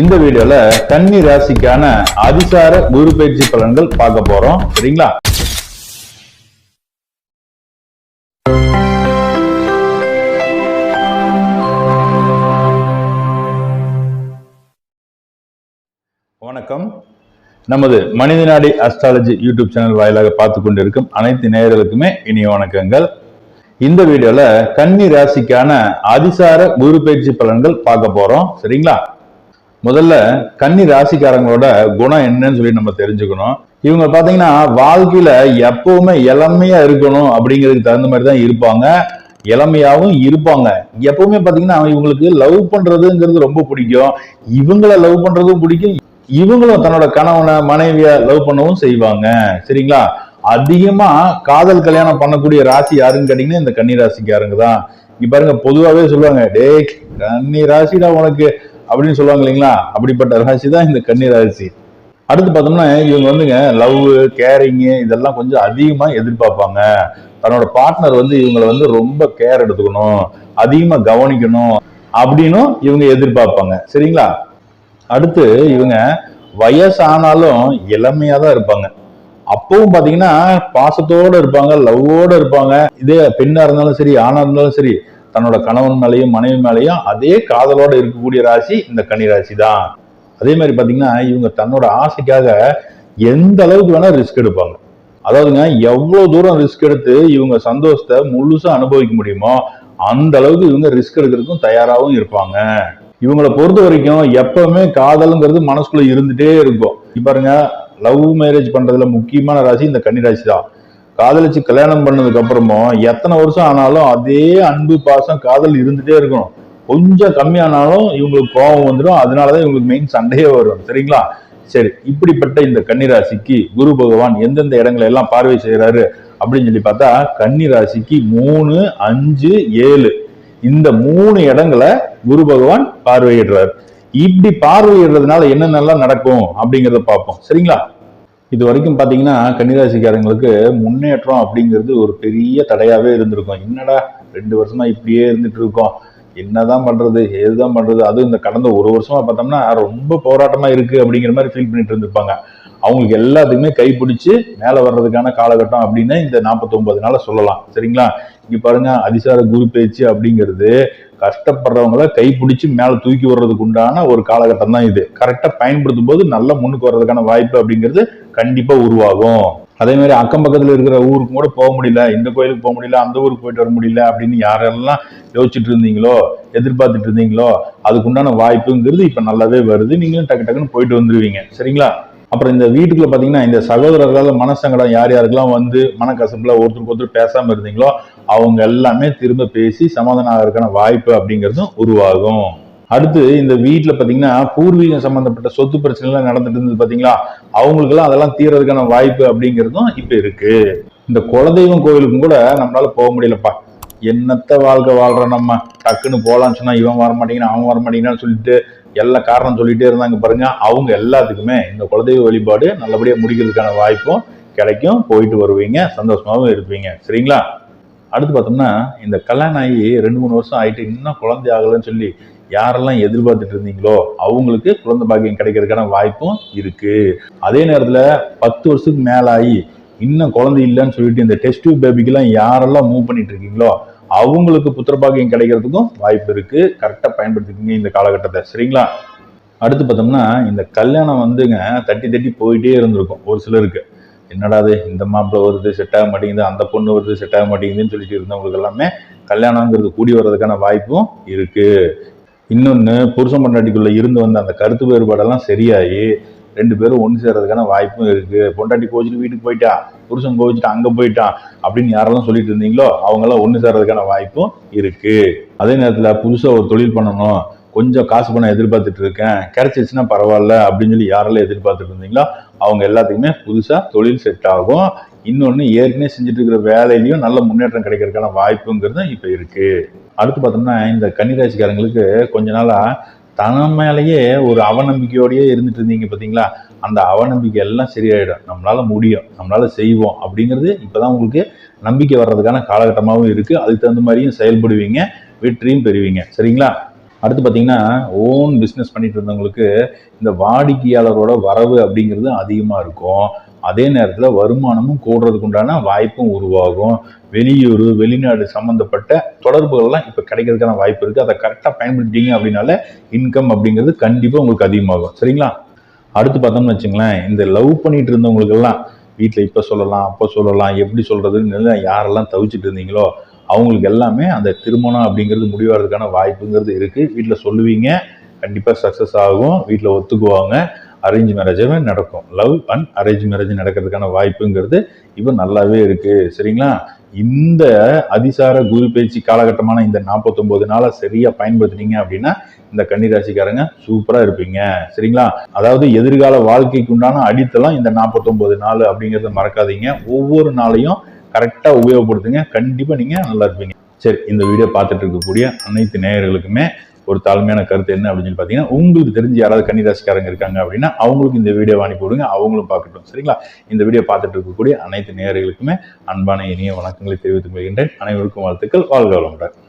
இந்த வீடியோல கன்னி ராசிக்கான அதிசார குரு பயிற்சி பலன்கள் பார்க்க போறோம். சரிங்களா? வணக்கம். நமது மனித நாடி அஸ்ட்ராலஜி யூடியூப் சேனல் வாயிலாக பார்த்து கொண்டிருக்கும் அனைத்து நேயர்களுக்குமே இனிய வணக்கங்கள். இந்த வீடியோல கன்னி ராசிக்கான அதிசார குரு பயிற்சி பலன்கள் பார்க்க போறோம். சரிங்களா? முதல்ல கன்னி ராசிக்காரங்களோட குணம் என்னன்னு சொல்லி நம்ம தெரிஞ்சுக்கணும். இவங்க பாத்தீங்கன்னா வாழ்க்கையில எப்பவுமே இளமையா இருக்கணும் அப்படிங்கிறதுக்கு தகுந்த மாதிரி தான் இருப்பாங்க. இளமையாகவும் இருப்பாங்க. எப்பவுமே பாத்தீங்கன்னா இவங்களுக்கு லவ் பண்றதுங்கிறது ரொம்ப பிடிக்கும். இவங்கள லவ் பண்றதும் பிடிக்கும். இவங்களும் தன்னோட கணவனை மனைவிய லவ் பண்ணவும் செய்வாங்க. சரிங்களா? அதிகமா காதல் கல்யாணம் பண்ணக்கூடிய ராசி யாருன்னு கேட்டீங்கன்னா இந்த கன்னி ராசிக்காரங்க தான். இங்க பாருங்க பொதுவாகவே சொல்லுவாங்க டேய் கன்னி ராசிடா உனக்கு. அப்படின்னு சொல்லுவாங்க இல்லைங்களா? அப்படிப்பட்ட ராசி தான் இந்த கன்னி ராசி அடுத்து பார்த்தோம்னா இவங்க வந்துங்க லவ் கேரிங்கு இதெல்லாம் கொஞ்சம் அதிகமாக எதிர்பார்ப்பாங்க. தன்னோட பார்ட்னர் வந்து இவங்களை வந்து ரொம்ப கேர் எடுத்துக்கணும் அதிகமாக கவனிக்கணும் அப்படின்னும் இவங்க எதிர்பார்ப்பாங்க. சரிங்களா? அடுத்து இவங்க வயசானாலும் இளமையாக தான் இருப்பாங்க. அப்பவும் பார்த்தீங்கன்னா பாசத்தோடு இருப்பாங்க லவ்வோட இருப்பாங்க. இதே பெண்ணாக இருந்தாலும் சரி ஆணாக இருந்தாலும் சரி தன்னோட கணவன் மேலேயும் மனைவி மேலேயும் அதே காதலோட இருக்கக்கூடிய ராசி இந்த கன்னி ராசி தான் அதே மாதிரி பாத்தீங்கன்னா இவங்க தன்னோட ஆசைக்காக எந்த அளவுக்கு வேணா ரிஸ்க் எடுப்பாங்க. அதாவதுங்க எவ்வளவு தூரம் ரிஸ்க் எடுத்து இவங்க சந்தோஷத்தை முழுசா அனுபவிக்க முடியுமோ அந்த அளவுக்கு இவங்க ரிஸ்க் எடுக்கிறதுக்கும் தயாராகவும் இருப்பாங்க. இவங்களை பொறுத்த வரைக்கும் எப்பவுமே காதலுங்கிறது மனசுக்குள்ள இருந்துட்டே இருக்கும். இப்ப பாருங்க லவ் மேரேஜ் பண்றதுல முக்கியமான ராசி இந்த கன்னி ராசி தான் காதலிச்சு கல்யாணம் பண்ணதுக்கு அப்புறமும் எத்தனை வருஷம் ஆனாலும் அதே அன்பு பாசம் காதல் இருந்துட்டே இருக்கும் கொஞ்சம் கம்மியானாலும் இவங்களுக்கு கோபம் வந்துடும். அதனாலதான் இவங்களுக்கு மெயின் சண்டையே வரும். சரிங்களா? சரி இப்படிப்பட்ட இந்த கன்னி ராசிக்கு குரு பகவான் எந்தெந்த இடங்களை எல்லாம் பார்வை செய்யறாரு அப்படின்னு சொல்லி பார்த்தா கன்னிராசிக்கு மூணு அஞ்சு ஏழு. இந்த மூணு இடங்களை குரு பகவான் பார்வையிடுறார். இப்படி பார்வையிடுறதுனால என்னென்னலாம் நடக்கும் அப்படிங்கிறத பார்ப்போம். சரிங்களா? இது வரைக்கும் பார்த்தீங்கன்னா கன்னிராசிக்காரங்களுக்கு முன்னேற்றம் அப்படிங்கிறது ஒரு பெரிய தடையாகவே இருந்திருக்கும். என்னடா ரெண்டு வருஷமா இப்படியே இருந்துட்டு இருக்கோம். என்னதான் பண்றது ஏதுதான் பண்றது? அதுவும் இந்த கடந்த ஒரு வருஷமா பார்த்தோம்னா ரொம்ப போராட்டமா இருக்கு அப்படிங்கிற மாதிரி ஃபீல் பண்ணிட்டு இருந்திருப்பாங்க. அவங்களுக்கு எல்லாத்துக்குமே கைப்பிடிச்சு மேலே வர்றதுக்கான காலகட்டம் அப்படின்னு இந்த 49 நாளை சொல்லலாம். சரிங்களா? இங்க பாருங்க அதிசார குரு பேச்சு அப்படிங்கிறது கஷ்டப்படுறவங்கள கைப்பிடிச்சு மேலே தூக்கி வர்றதுக்கு உண்டான ஒரு காலகட்டம் தான் இது. கரெக்டாக பயன்படுத்தும் போது நல்ல முன்னுக்கு வர்றதுக்கான வாய்ப்பு அப்படிங்கிறது கண்டிப்பாக உருவாகும். அதே மாதிரி அக்கம் பக்கத்தில் இருக்கிற ஊருக்கு கூட போக முடியல இந்த கோயிலுக்கு போக முடியல அந்த ஊருக்கு போயிட்டு வர முடியல அப்படின்னு யாரெல்லாம் யோசிச்சுட்டு இருந்தீங்களோ எதிர்பார்த்துட்டு இருந்தீங்களோ அதுக்குண்டான வாய்ப்புங்கிறது இப்போ நல்லாவே வருது. நீங்களும் டக்கு டக்குன்னு போயிட்டு வந்துடுவீங்க சரிங்களா? அப்புறம் இந்த வீட்டுக்குள்ள பாத்தீங்கன்னா இந்த சகோதரர்களால் மனசங்கடம் யார் யாருக்கெல்லாம் வந்து மனக்கசப்புல ஒருத்தருக்கு ஒருத்தர் பேசாம இருந்தீங்களோ அவங்க எல்லாமே திரும்ப பேசி சமாதானம் ஆகிறதுக்கான வாய்ப்பு அப்படிங்கிறதும் உருவாகும். அடுத்து இந்த வீட்டில் பார்த்தீங்கன்னா பூர்வீகம் சம்பந்தப்பட்ட சொத்து பிரச்சனைலாம் நடந்துட்டு இருந்தது பார்த்தீங்களா அவங்களுக்கெல்லாம் அதெல்லாம் தீர்றதுக்கான வாய்ப்பு அப்படிங்கிறதும் இப்போ இருக்கு. இந்த குலதெய்வம் கோவிலுக்கும் கூட நம்மளால போக முடியலப்பா. என்னத்த வாழ்க்கை வாழ்றோம் நம்ம? டக்குன்னு போகலான்னு சொன்னா இவன் வர மாட்டேங்கிறான் அவன் வர மாட்டேங்கிறான்னு சொல்லிட்டு எல்லா காரணம் சொல்லிட்டே இருந்தாங்க பாருங்க. அவங்க எல்லாத்துக்குமே இந்த குலதெய்வ வழிபாடு நல்லபடியா முடிக்கிறதுக்கான வாய்ப்பும் கிடைக்கும். போயிட்டு வருவீங்க சந்தோஷமாகவும் இருப்பீங்க. சரிங்களா? அடுத்து பார்த்தோம்னா இந்த கல்யாணம் ஆகி ரெண்டு மூணு வருஷம் ஆயிட்டு இன்னும் குழந்தை ஆகலைன்னு சொல்லி யாரெல்லாம் எதிர்பார்த்துட்டு இருந்தீங்களோ அவங்களுக்கு குழந்தை பாக்கியம் கிடைக்கிறதுக்கான வாய்ப்பும் இருக்கு. அதே நேரத்துல பத்து வருஷத்துக்கு மேலே ஆகி இன்னும் குழந்தை இல்லைன்னு சொல்லிட்டு இந்த டெஸ்ட் டியூப் பேபிக்கெல்லாம் யாரெல்லாம் மூவ் பண்ணிட்டு இருக்கீங்களோ அவங்களுக்கு புத்திர பாக்கியம் கிடைக்கிறதுக்கும் வாய்ப்பு இருக்கு. கரெக்டா பயன்படுத்திக்கங்க இந்த காலகட்டத்தை. சரிங்களா? அடுத்து பார்த்தோம்னா இந்த கல்யாணம் வந்துங்க தட்டி தட்டி போயிட்டே இருந்திருக்கும். ஒரு சிலருக்கு. என்னடா இது இந்த மாப்பிள்ளை வருது செட் ஆக மாட்டேங்குது அந்த பொண்ணு வருது செட் ஆக மாட்டேங்குதுன்னு சொல்லிட்டு இருந்தவங்களுக்கு எல்லாமே கல்யாணங்கிறது கூடி வர்றதுக்கான வாய்ப்பும் இருக்கு. இன்னொன்று புருஷன் பொண்டாட்டிக்குள்ள இருந்து வந்த அந்த கருத்து வேறுபாடெல்லாம் சரியாகி ரெண்டு பேரும் ஒன்று சேர்றதுக்கான வாய்ப்பும் இருக்கு. பொண்டாட்டி கோச்சிட்டு வீட்டுக்கு போயிட்டான் புருஷன் கோவிச்சுட்டு அங்கே போயிட்டான் அப்படின்னு யாரெல்லாம் சொல்லிட்டு இருந்தீங்களோ அவங்களாம் ஒன்று சேர்றதுக்கான வாய்ப்பும் இருக்கு. அதே நேரத்தில் புதுசாக ஒரு தொழில் பண்ணணும். கொஞ்சம் காசு பணம் எதிர்பார்த்துட்டு இருக்கேன். கிடைச்சிச்சுன்னா பரவாயில்ல அப்படின்னு சொல்லி யாரெல்லாம் எதிர்பார்த்துட்டு இருந்தீங்களோ அவங்க எல்லாத்துக்குமே புதுசாக தொழில் செட் ஆகும். இன்னொன்று ஏற்கனவே செஞ்சுட்டு இருக்கிற வேலையிலையும் நல்ல முன்னேற்றம் கிடைக்கிறதுக்கான வாய்ப்புங்கிறது இப்போ இருக்குது அடுத்து பார்த்தோம்னா இந்த கன்னிராசிக்காரங்களுக்கு கொஞ்ச நாளாக தனம் மேலேயே ஒரு அவநம்பிக்கையோடயே இருந்துட்டு இருந்தீங்க பார்த்தீங்களா? அந்த அவநம்பிக்கை எல்லாம் சரியாயிடும். நம்மளால முடியும். நம்மளால செய்வோம். அப்படிங்கிறது இப்பதான் உங்களுக்கு நம்பிக்கை வர்றதுக்கான காலகட்டமாகவும் இருக்கு. அதுக்கு தகுந்த மாதிரியும் செயல்படுவீங்க. வெற்றியும் பெறுவீங்க. சரிங்களா? அடுத்து பார்த்தீங்கன்னா ஓன் பிஸ்னஸ் பண்ணிட்டு இருந்தவங்களுக்கு இந்த வாடிக்கையாளரோட வரவு அப்படிங்கிறது அதிகமாக இருக்கும். அதே நேரத்தில் வருமானமும் கூடுறதுக்கு உண்டான வாய்ப்பும் உருவாகும். வெளியூர் வெளிநாடு சம்மந்தப்பட்ட தொடர்புகள்லாம் இப்போ கிடைக்கிறதுக்கான வாய்ப்பு இருக்குது அதை கரெக்டாக பயன்படுத்திங்க அப்படின்னால இன்கம் அப்படிங்கிறது கண்டிப்பாக உங்களுக்கு அதிகமாகும். சரிங்களா? அடுத்து பார்த்தோம்னு வச்சுங்களேன் இந்த லவ் பண்ணிட்டு இருந்தவங்களுக்கெல்லாம் வீட்டில் இப்போ சொல்லலாம் அப்போ சொல்லலாம் எப்படி சொல்கிறதுன்னு யாரெல்லாம் தவிச்சிட்டு இருந்தீங்களோ அவங்களுக்கு எல்லாமே அந்த திருமணம் அப்படிங்கிறது முடிவாகிறதுக்கான வாய்ப்புங்கிறது இருக்குது வீட்டில் சொல்லுவீங்க கண்டிப்பாக சக்ஸஸ் ஆகும். வீட்டில் ஒத்துக்குவாங்க. அரேஞ்ச் மேரேஜாகவே நடக்கும். லவ் அண்ட் அரேஞ்ச் மேரேஜ் நடக்கிறதுக்கான வாய்ப்புங்கிறது இப்போ நல்லாவே இருக்குது சரிங்களா? இந்த அதிசார குரு பயிற்சி காலகட்டமான இந்த நாற்பத்தொம்போது நாளை சரியாக பயன்படுத்துனீங்க அப்படின்னா இந்த கன்னிராசிக்காரங்க சூப்பராக இருப்பீங்க. சரிங்களா? அதாவது எதிர்கால வாழ்க்கைக்கு உண்டான அடித்தளம் இந்த நாற்பத்தொம்போது நாள் அப்படிங்கிறத மறக்காதீங்க. ஒவ்வொரு நாளையும் கரெக்டாக உபயோகப்படுத்துங்க. கண்டிப்பாக நீங்கள் நல்லா இருப்பீங்க. சரி இந்த வீடியோ பார்த்துட்டு இருக்கக்கூடிய அனைத்து நேயர்களுக்குமே ஒரு தாழ்மையான கருத்து என்ன அப்படின்னு சொல்லி பார்த்தீங்கன்னா உங்களுக்கு தெரிஞ்சு யாராவது கன்னிராசிக்காரங்க இருக்காங்க அப்படின்னா அவங்களுக்கு இந்த வீடியோ அனுப்பி விடுங்க. அவங்களும் பார்க்கட்டும். சரிங்களா? இந்த வீடியோ பார்த்துட்டு இருக்கக்கூடிய அனைத்து நேயர்களுக்குமே அன்பான இனிய வணக்கங்களை தெரிவித்துக் கொள்கின்றேன். அனைவருக்கும் வாழ்த்துக்கள். வாழ்க வளமுடன்.